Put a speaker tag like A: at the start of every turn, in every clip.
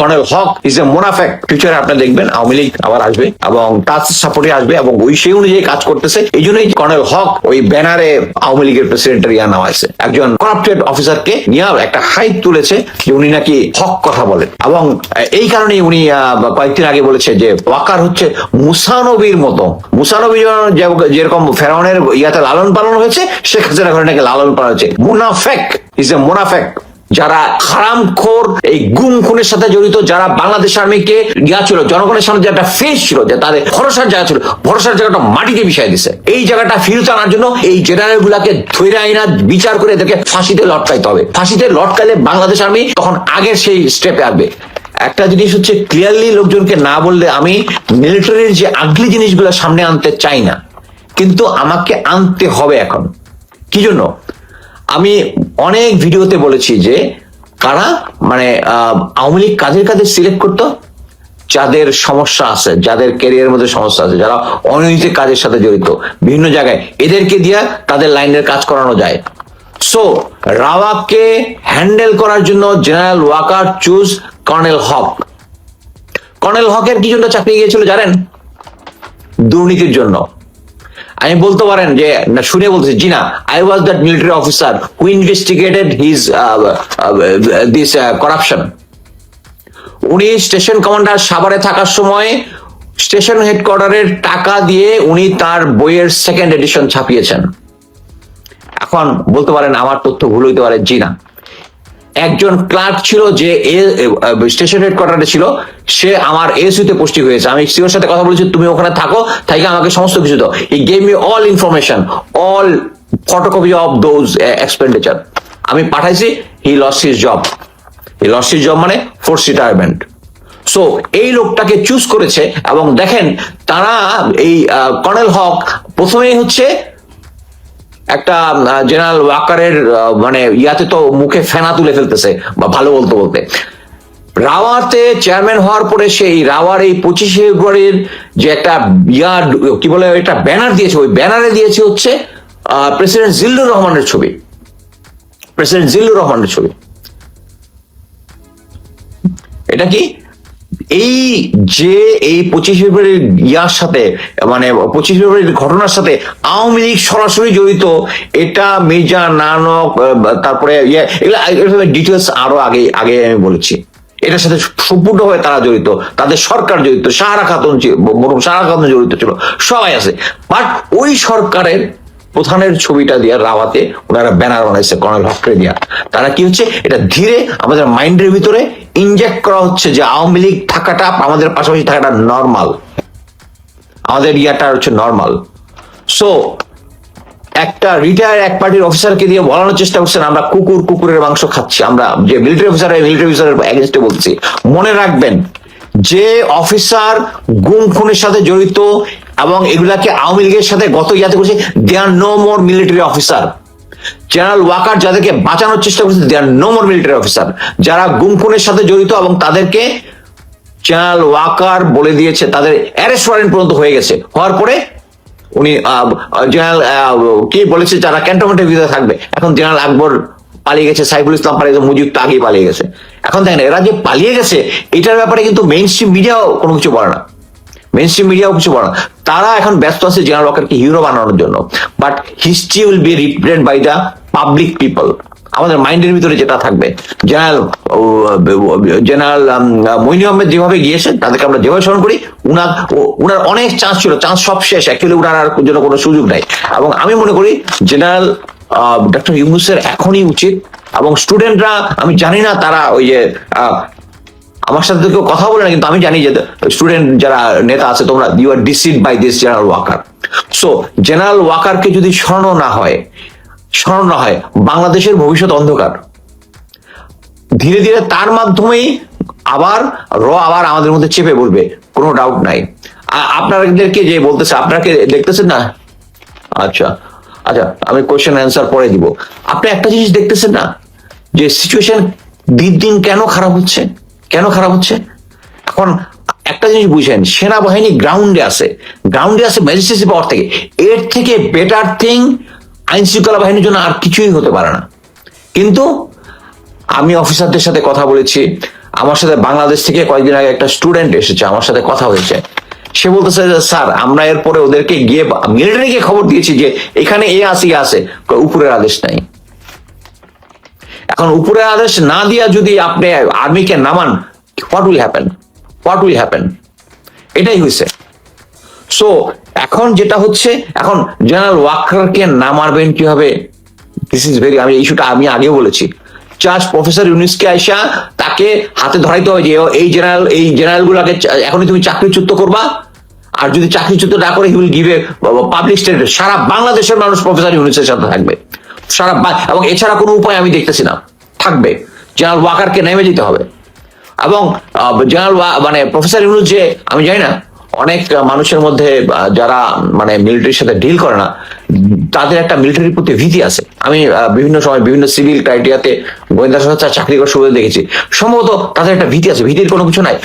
A: Colonel Haque is a মোনাফেক। ফিউচারে আপনি দেখবেন আওয়ামী লীগ আবার আসবে এবং তার সাপোর্টে আসবে এবং ওই সেই অনুযায়ী কাজ করতেছে। এই জন্যই কর্নেল হক ওই ব্যানারে আওয়ামী লীগের প্রেসিডেন্টের ইয়া নেওয়া হয়েছে একজন করাপ্টেড অফিসারকে নিয়ে একটা হাইট তুলেছে যে উনি নাকি হক কথা বলেন এবং এই কারণেই উনি কয়েকদিন আগে বলেছে যে ওয়াকার হচ্ছে মুসানবীর মতো। মুসানবী যেরকম ফেরাউনের ইয়াতে লালন পালন হয়েছে, শেখ হাসিনা ঘরে নাকি লালন পালন হয়েছে। মুনাফেক ইজ এ মুনাফেক। যারা হারামখোর, এই গুম খুনের সাথে জড়িত, যারা বাংলাদেশ আর্মিকে ইয়া ছিল জনগণের সামনে যে একটা ফেস ছিল, যে তাদের ভরসার জায়গা ছিল, ভরসার জায়গাটা মাটিতে মিশাই দিছে। এই জায়গাটা ফিরত আনার জন্য এই জেনারেল গুলাকে ধৈর্য আইনা, বিচার করে এদেরকে ফাঁসিতে লটকাইতে হবে। ফাঁসিতে লটকাইলে বাংলাদেশ আর্মি তখন আগের সেই স্টেপে আসবে। একটা জিনিস হচ্ছে ক্লিয়ারলি লোকজনকে না বললে আমি মিলিটারির যে আগলি জিনিসগুলো সামনে আনতে চাই না। কিন্তু আমাকে আনতে হবে এখন। কি জন্য? আমি অনেক ভিডিওতে বলেছি যে কারা মানে আওয়ামী লীগ কাদের কাদের সিলেক্ট করতো? যাদের সমস্যা আছে, যাদের ক্যারিয়ারের মধ্যে সমস্যা আছে, যারা অনৈতিক কাজের সাথে জড়িত, বিভিন্ন জায়গায় এদেরকে দিয়ে তাদের লাইনের কাজ করানো যায়। সো রাওয়াকে হ্যান্ডেল করার জন্য general Waker choose colonel Haque colonel হকের কি জন্য চাকরি গিয়েছিল জানেন? দুর্নীতির জন্য। আমি বলতে পারেন যে শুনে বলছি জি না I was that military officer who investigated his this corruption উনি স্টেশন কমান্ডার সাভারে থাকার সময় স্টেশন হেডকোয়ার্টারের টাকা দিয়ে উনি তার বইয়ের সেকেন্ড এডিশন ছাপিয়েছেন। এখন বলতে পারেন আমার তথ্য ভুল হইতে পারে, জি না। একজন ক্লার্ক ছিল যে স্টেশন হেডকোয়ার্টারে ছিল, সে আমার এসইউতে পোস্টিং হয়েছে। আমি সিওর সাথে কথা বলেছি, তুমি ওখানে থাকো তাই আমাকে সমস্ত কিছু দাও। He gave me all information all photocopy of those expenditure আমি পাঠাইছি he lost his job he lost his job মানে ফোর্স রিটায়ারমেন্ট সো এই লোকটাকে চুজ করেছে এবং দেখেন, তারা এই কর্নেল হক প্রথমেই হচ্ছে একটা জেনারেল ওয়াকারের মানে ইয়াতে তো মুখে ফেনা তুলে ফেলতেছে, বা ভালো বলতে বলতে। রাওয়াতে চেয়ারম্যান হওয়ার পরে সেই রাওয়ার এই পঁচিশে ফেব্রুয়ারির যে একটা ইয়া, কি বলে, একটা ব্যানার দিয়েছে, ওই ব্যানারে দিয়েছে হচ্ছে প্রেসিডেন্ট জিল্লুর রহমানের ছবি। প্রেসিডেন্ট জিল্লুর রহমানের ছবি। এটা কি? এই যে এই পঁচিশ ফেব্রুয়ারির ইয়ার সাথে মানে পঁচিশ ফেব্রুয়ারির ঘটনার সাথে আওয়ামী লীগ সরাসরি জড়িত, এটা মির্জা নানক তারপরে ইয়ে ডিটেলস আরও আগে আগে আমি বলেছি। এটার সাথে সম্পূর্ণভাবে তারা জড়িত, তাদের সরকার জড়িত সাহারা খাতুন সাহারা খাতুন জড়িত ছিল, সবাই আছে। বাট ওই সরকারের প্রধানের ছবিটা দিয়া রাওয়াতে ওনারা ব্যানার বানাইছে কর্নেল হকরে দিয়া। তারা কি হচ্ছে? এটা ধীরে আমাদের মাইন্ডের ভিতরে ইনজেক্ট করা হচ্ছে যে আওয়ামী লীগ থাকাটা, আমাদের পাশাপাশি থাকাটা নর্মাল আমাদের ইয়াটা হচ্ছে নর্মাল সো একটা রিটায়ার এক পার্টির অফিসারকে দিয়ে বলানোর চেষ্টা করছেন, আমরা কুকুর কুকুরের মাংস খাচ্ছি। আমরা যে মিলিটারি অফিসার মিলিটারি অফিসারের এগেনস্টে বলছি। মনে রাখবেন, যে অফিসার গুম খুনের সাথে জড়িত এবং এগুলাকে আওয়ামী লীগের সাথে গত ইয়াতে করছে they are no more military officer general Waker যাদেরকে বাঁচানোর চেষ্টা করছে they are no more military officer যারা গুম খুনের সাথে জড়িত এবং তাদেরকে জেনারেল ওয়াকার বলে দিয়েছে, তাদের অ্যারেস্ট ওয়ারেন্ট পর্যন্ত হয়ে গেছে। হওয়ার পরে উনি জেনারেল কি বলেছে, যারা ক্যান্টনমেন্টের ভিতরে থাকবে। এখন জেনারেল আকবর পালিয়ে গেছে, সাইফুল ইসলাম পালিয়ে গেছে, মুজিব তো পালিয়ে গেছে। এখন দেখেন, এরা যে পালিয়ে গেছে, এটার ব্যাপারে কিন্তু মেইন স্ট্রিম মিডিয়াও কোনো কিছু বলে না। মেইন স্ট্রিম মিডিয়াও কিছু বলে তারা এখন ব্যস্ত আছে জেনারেল ওয়াকারকে হিরো বানানোর জন্য। But history will be represent by the public people আমাদের মাইন্ডের ভিতরে যেটা থাকবে। জেনারেল জেনারেল মইনি আহমেদ যেভাবে গিয়েছেন, তাদেরকে আমরা যেভাবে স্মরণ করি, উনার উনার অনেক চান্স ছিল। চান্স সব শেষ। অ্যাকচুয়ালি উনার আর জন্য কোনো সুযোগ নাই। এবং আমি মনে করি জেনারেল ডক্টর ইউনুসের এখনই উচিত। এবং স্টুডেন্টরা আমি জানি না তারা ওই যে আমার সাথে কেউ কথা বলে না, কিন্তু আমি জানি যে স্টুডেন্ট যারা নেতা আছে, তোমরা you are decide by this general Waker so general ওয়াকারকে যদি স্মরণ না হয়, স্মরণ না হয়, বাংলাদেশের ভবিষ্যৎ অন্ধকার। ধীরে ধীরে তার মাধ্যমেই আবার, র আবার আমাদের মধ্যে চেপে বলবে, কোনো ডাউট নাই। আপনাদেরকে যে বলতেছে, আপনাকে দেখতেছেন না? আচ্ছা আচ্ছা আমি কোয়েশ্চেন অ্যান্সার পরে দিব। আপনি একটা জিনিস দেখতেছেন না? যে সিচুয়েশন দিন দিন কেন খারাপ হচ্ছে? কেন খারাপ হচ্ছে? এখন একটা জিনিস বুঝেন সেনাবাহিনী গ্রাউন্ডে আছে। গ্রাউন্ডে আছে ম্যাজিস্ট্রেসি পাওয়ার থেকে। এর থেকে বেটার থিং আইন শৃঙ্খলা বাহিনীর জন্য আর কিছুই হতে পারে না। কিন্তু আমি অফিসারদের সাথে কথা বলেছি। আমার সাথে বাংলাদেশ থেকে কয়েকদিন আগে একটা স্টুডেন্ট এসেছে আমার সাথে কথা হয়েছে। সে বলতেছে স্যার আমরা এরপরে ওদেরকে গিয়ে মিলিটারিকে খবর দিয়েছি যে এখানে এ আসি কয়, উপরের আদেশ নাই। এখন উপরের আদেশ না দিয়া যদি আপনি আর্মিকে নামান what will happen what will happen এটাই হয়েছে সো এখন যেটা হচ্ছে, এখন জেনারেল ওয়াকারকে নামারবেন কীভাবে? দিস ইজ ভেরি আমি ইস্যুটা আমি আগেও বলেছি। জাস্ট প্রফেসর ইউনিসকে আইসা তাকে হাতে ধরাইতে হবে যে, এই জেনারেল এই জেনারেল গুলাকে এখনই তুমি চাকরিচ্যুত করবা। আর যদি চাকরিচ্যুত না করে he will give a public statement সারা বাংলাদেশের মানুষ প্রফেসর ইউনিসের সাথে থাকবে। সারা এবং এছাড়া কোনো উপায় আমি দেখতেছি না। থাকবে। জেনারেল ওয়াকারকে নেমে যেতে হবে। এবং জেনারেল মানে প্রফেসর ইউনুস যে, আমি জানি না, অনেক মানুষের মধ্যে যারা মানে মিলিটারির সাথে ডিল করে না, তাদের একটা মিলিটারির প্রতি ভীতি আছে। আমি বিভিন্ন সময় বিভিন্ন সিভিল ক্রাইটেরিয়াতে গোয়েন্দা সংস্থা চাকরি করার সুবিধা দেখেছি। সম্ভবত তাদের একটা ভীতি আছে। ভীতির কোনো কিছু নাই।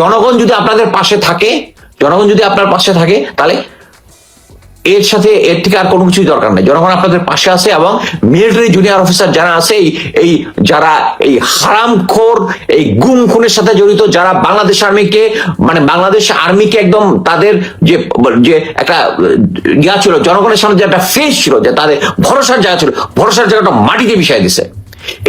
A: জনগণ যদি আপনাদের পাশে থাকে, জনগণ যদি আপনার পাশে থাকে, তাহলে এর সাথে এর থেকে আর কোনো কিছুই দরকার নেই। জনগণ আপনাদের পাশে আছে এবং মিলিটারি জুনিয়র অফিসার যারা আছে, এই যারা, এই হারামখোর, এই গুম খুনের সাথে জড়িত, যারা বাংলাদেশ আর্মিকে মানে বাংলাদেশ আর্মিকে একদম তাদের যে যে একটা ইয়া ছিল, জনগণের সামনে যে একটা ফেস ছিল, যে তাদের ভরসার জায়গা ছিল, ভরসার জায়গাটা মাটিতে মিশাই দিছে।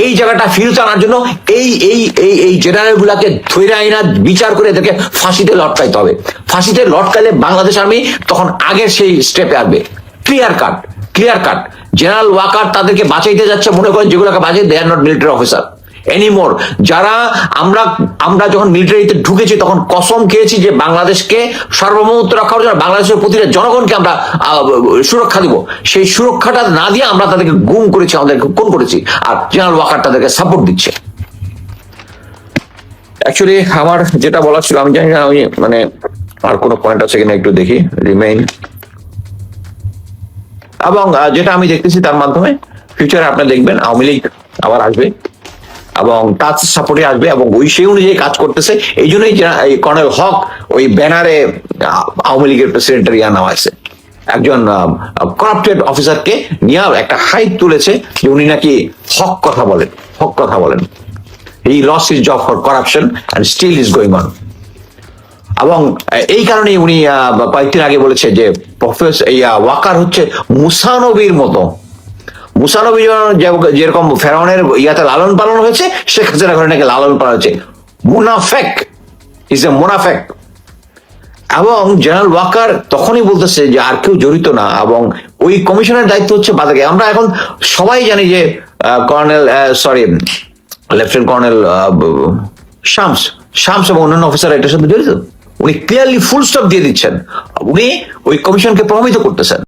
A: এই জায়গাটা ফিরত আনার জন্য এই এই এই এই জেনারেল গুলাকে ধৈর্য আইনা বিচার করে এদেরকে ফাঁসিতে লটকাইতে হবে। ফাঁসিতে লটকাইলে বাংলাদেশ আর্মি তখন আগের সেই স্টেপে আসবে। Clear cut clear cut general Waker তাদেরকে বাঁচাইতে যাচ্ছে, মনে করেন যেগুলোকে বাঁচিয়ে they are not military officer anymore যারা আমরা আমরা যখন মিলিটারিতে ঢুকেছি, তখন কসম খেয়েছি যে বাংলাদেশকে সার্বভৌমত্ব রক্ষার জন্য বাংলাদেশের প্রতিটা জনগণকে আমরা সুরক্ষা দিব। সেই সুরক্ষাটা না দিয়ে আমরা তাদেরকে গুম করেছি, আমাদেরকে কোন করেছি। আর জেনারেল ওয়াকার তাদেরকে সাপোর্ট দিচ্ছে। অ্যাকচুয়ালি আমার যেটা বলার ছিল, আমি জানি না, আমি মানে আর কোনো পয়েন্ট আছে কিনা একটু দেখি রিমেইন এবং যেটা আমি দেখতেছি তার মাধ্যমে ফিউচারে আপনি দেখবেন, আওয়ামী লীগ আবার আসবে। এবং তার সাপোর্টে আসবে এবং ওই সেই অনুযায়ী কাজ করতেছে। এই জন্যই কর্নেল হক ওই ব্যানারে আওয়ামী লীগের প্রেসিডেন্টের ইয়া নেওয়া হয়েছে একজন করাপ্টেড অফিসারকে নিয়ে একটা হাইট তুলেছে যে উনি নাকি হক কথা বলেন, হক কথা বলেন। He lost his job for corruption and still is going on এবং এই কারণেই উনি কয়েকদিন আগে বলেছে যে প্রফেসর ওয়াকার হচ্ছে মুসানবির মতো। মুসানবী যেরকম ফেরাউনের ইয়াতে লালন পালন হয়েছে, শেখ হাসিনা নাকি লালন পালন হয়েছে। মুনাফেক ইজ এ মুনাফেক। এবং জেনারেল ওয়াকার তখনই বলতেছে যে আর কেউ জড়িত না, এবং ওই কমিশনের দায়িত্ব হচ্ছে বাদাকে। আমরা এখন সবাই জানি যে colonel sorry lieutenant colonel Shams. Shams এবং অন্যান্য অফিসার এটার সাথে জড়িত। উনি ক্লিয়ারলি ফুল স্টপ দিয়ে দিচ্ছেন। উনি ওই কমিশনকে প্রভাবিত করতেছেন।